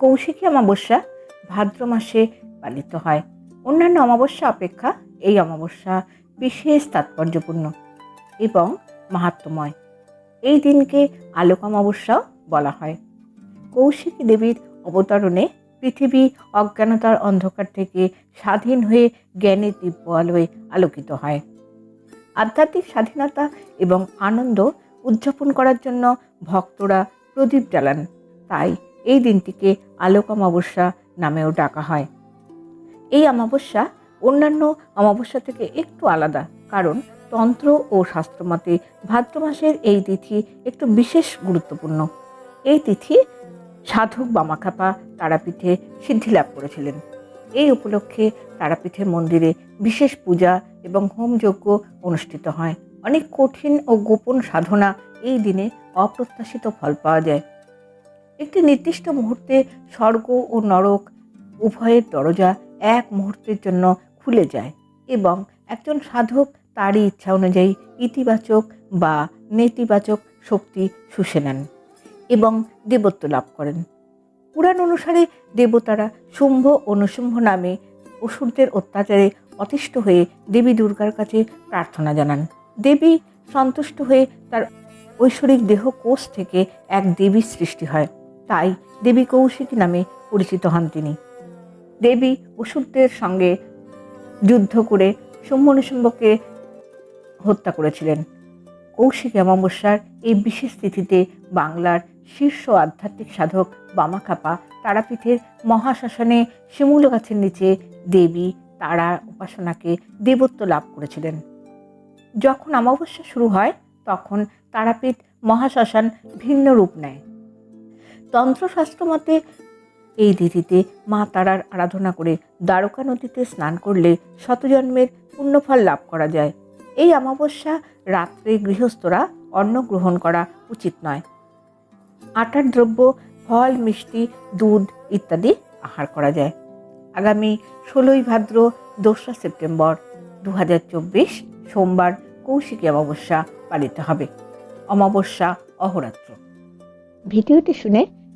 কৌশিকী অমাবস্যা ভাদ্র মাসে পালিত হয়। অন্যান্য অমাবস্যা অপেক্ষা এই অমাবস্যা বিশেষ তাৎপর্যপূর্ণ এবং মাহাত্মময় এই দিনকে আলোক অমাবস্যাও বলা হয়। কৌশিকী দেবীর অবতরণে পৃথিবী অজ্ঞানতার অন্ধকার থেকে স্বাধীন হয়ে জ্ঞানের দিব্য আলোয় আলোকিত হয়। আধ্যাত্মিক স্বাধীনতা এবং আনন্দ উদযাপন করার জন্য ভক্তরা প্রদীপ জ্বালান। তাই এই দিনটিকে আলোক অমাবস্যা নামেও ডাকা হয়। এই অমাবস্যা অন্যান্য অমাবস্যা থেকে একটু আলাদা, কারণ তন্ত্র ও শাস্ত্রমতে ভাদ্র মাসের এই তিথি একটু বিশেষ গুরুত্বপূর্ণ। এই তিথি সাধক বামাখাপা তারাপীঠে সিদ্ধি লাভ করেছিলেন। এই উপলক্ষে তারাপীঠের মন্দিরে বিশেষ পূজা এবং হোমযজ্ঞ অনুষ্ঠিত হয়। অনেক কঠিন ও গোপন সাধনা এই দিনে অপ্রত্যাশিত ফল পাওয়া যায়। একটি নির্দিষ্ট মুহূর্তে স্বর্গ ও নরক উভয়ের দরজা এক মুহূর্তের জন্য খুলে যায় এবং একজন সাধক তারই ইচ্ছা অনুযায়ী ইতিবাচক বা নেতিবাচক শক্তি শুষে নেন এবং দেবত্ব লাভ করেন। পুরাণ অনুসারে দেবতারা শুম্ভ ও নশুম্ভ নামে অসুরদের অত্যাচারে অতিষ্ঠ হয়ে দেবী দুর্গার কাছে প্রার্থনা জানান। দেবী সন্তুষ্ট হয়ে তার ঐশ্বরিক দেহ কোষ থেকে এক দেবীর সৃষ্টি হয়। তাই দেবী কৌশিকী নামে পরিচিত হন তিনি। দেবী অসুরদের সঙ্গে যুদ্ধ করে শুম্ভ নিশুম্ভকে হত্যা করেছিলেন। কৌশিকী অমাবস্যার এই বিশেষ তিথিতে বাংলার শীর্ষ আধ্যাত্মিক সাধক বামাখাপা তারাপীঠের মহাশ্মশানে শিমুল গাছের নিচে দেবী তারা উপাসনাকে দেবত্ব লাভ করেছিলেন। যখন অমাবস্যা শুরু হয়, তখন তারাপীঠ মহাশ্মশান ভিন্ন রূপ নেয়। তন্ত্রশাস্ত্র মতে এই তিথিতে মা তারার আরাধনা করে দ্বারকা নদীতে স্নান করলে শতজন্মের পুণ্যফল লাভ করা যায়। এই অমাবস্যা রাত্রে গৃহস্থরা অন্ন গ্রহণ করা উচিত নয়। আটার দ্রব্য, ফল, মিষ্টি, দুধ ইত্যাদি আহার করা যায়। আগামী ষোলোই ভাদ্র, দোসরা সেপ্টেম্বর দু হাজার চব্বিশ সোমবার কৌশিকী অমাবস্যা পালিত হবে। অমাবস্যা অহরাত্র। ভিডিওটি শুনে